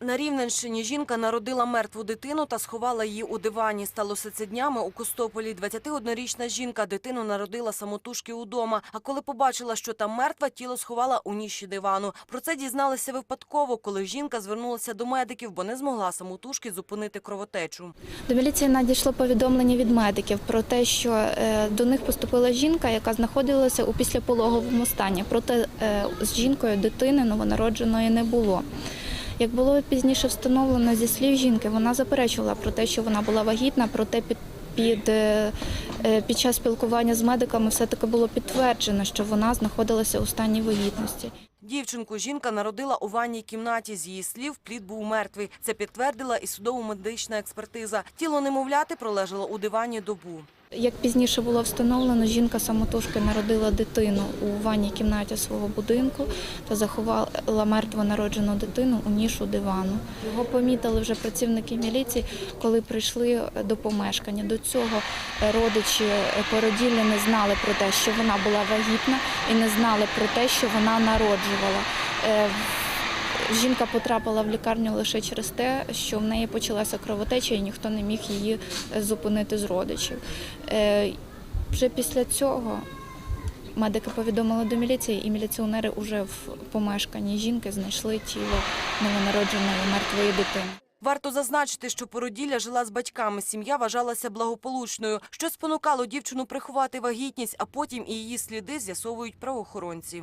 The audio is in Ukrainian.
На Рівненщині жінка народила мертву дитину та сховала її у дивані. Сталося це днями у Костополі. 21-річна жінка дитину народила самотужки удома. А коли побачила, що там мертва, тіло сховала у ніші дивану. Про це дізналися випадково, коли жінка звернулася до медиків, бо не змогла самотужки зупинити кровотечу. До міліції надійшло повідомлення від медиків про те, що е, до них поступила жінка, яка знаходилася у післяпологовому стані. Проте е, з жінкою дитини новонародженої не було. Як було пізніше встановлено зі слів жінки, вона заперечувала про те, що вона була вагітна, проте під, під, е, е, під час спілкування з медиками все-таки було підтверджено, що вона знаходилася у стані вагітності. Дівчинку жінка народила у ванній кімнаті. З її слів, плід був мертвий. Це підтвердила і судово-медична експертиза. Тіло немовляти пролежало у дивані добу. Як пізніше було встановлено, жінка самотужки народила дитину у ванній кімнаті свого будинку та заховала мертво народжену дитину у нішу дивану. Його помітили вже працівники міліції, коли прийшли до помешкання. До цього родичі породілля не знали про те, що вона була вагітна, і не знали про те, що вона народжувала. Жінка потрапила в лікарню лише через те, що в неї почалася кровотеча, і ніхто не міг її е, зупинити з родичів. Е, Вже після цього медики повідомили до міліції, і міліціонери вже в помешканні жінки знайшли тіло новонародженої мертвої дитини. Варто зазначити, що породілля жила з батьками. Сім'я вважалася благополучною, що спонукало дівчину приховати вагітність, а потім і її сліди з'ясовують правоохоронці.